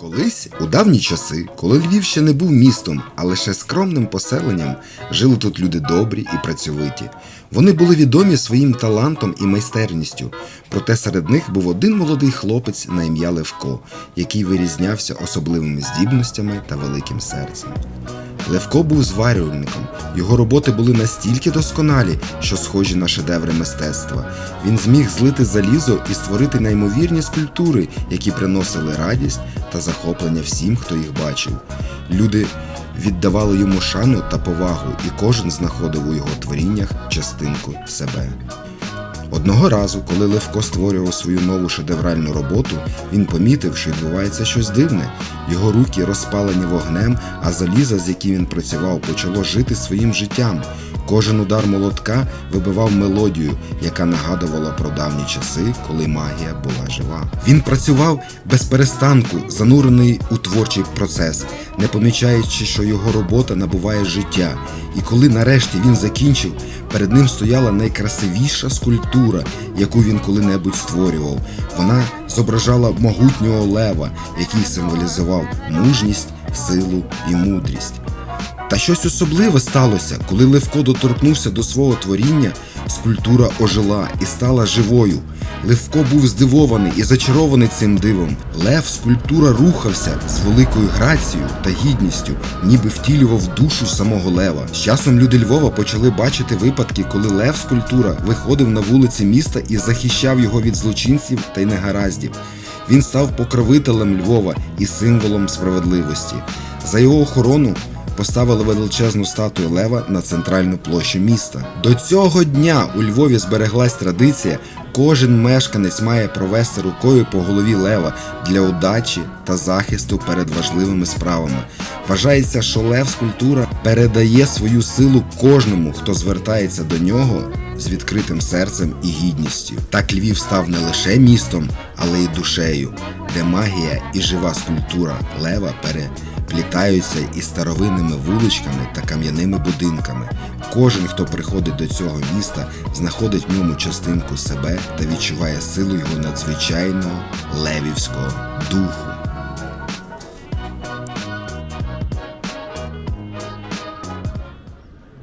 Колись, у давні часи, коли Львів ще не був містом, а лише скромним поселенням, жили тут люди добрі і працьовиті. Вони були відомі своїм талантом і майстерністю. Проте серед них був один молодий хлопець на ім'я Левко, який вирізнявся особливими здібностями та великим серцем. Левко був зварювальником. Його роботи були настільки досконалі, що схожі на шедеври мистецтва. Він зміг злити залізо і створити неймовірні скульптури, які приносили радість та захоплення всім, хто їх бачив. Люди віддавали йому шану та повагу, і кожен знаходив у його творіннях частинку себе. Одного разу, коли Левко створював свою нову шедевральну роботу, він помітив, що відбувається щось дивне. Його руки розпалені вогнем, а залізо, з яким він працював, почало жити своїм життям. Кожен удар молотка вибивав мелодію, яка нагадувала про давні часи, коли магія була жива. Він працював без перестанку, занурений у творчий процес, не помічаючи, що його робота набуває життя. І коли нарешті він закінчив, перед ним стояла найкрасивіша скульптура, яку він коли-небудь створював. Вона зображала могутнього лева, який символізував мужність, силу і мудрість. Та щось особливе сталося, коли Левко доторкнувся до свого творіння, скульптура ожила і стала живою. Левко був здивований і зачарований цим дивом. Лев скульптура рухався з великою грацією та гідністю, ніби втілював душу самого лева. З часом люди Львова почали бачити випадки, коли лев скульптура виходив на вулиці міста і захищав його від злочинців та й негараздів. Він став покровителем Львова і символом справедливості. За його охорону поставили величезну статую лева на центральну площу міста. До цього дня у Львові збереглась традиція. Кожен мешканець має провести рукою по голові лева для удачі та захисту перед важливими справами. Вважається, що лев скульптура передає свою силу кожному, хто звертається до нього з відкритим серцем і гідністю. Так Львів став не лише містом, але й душею, де магія і жива скульптура лева сплітаються із старовинними вуличками та кам'яними будинками. Кожен, хто приходить до цього міста, знаходить в ньому частинку себе та відчуває силу його надзвичайного левівського духу.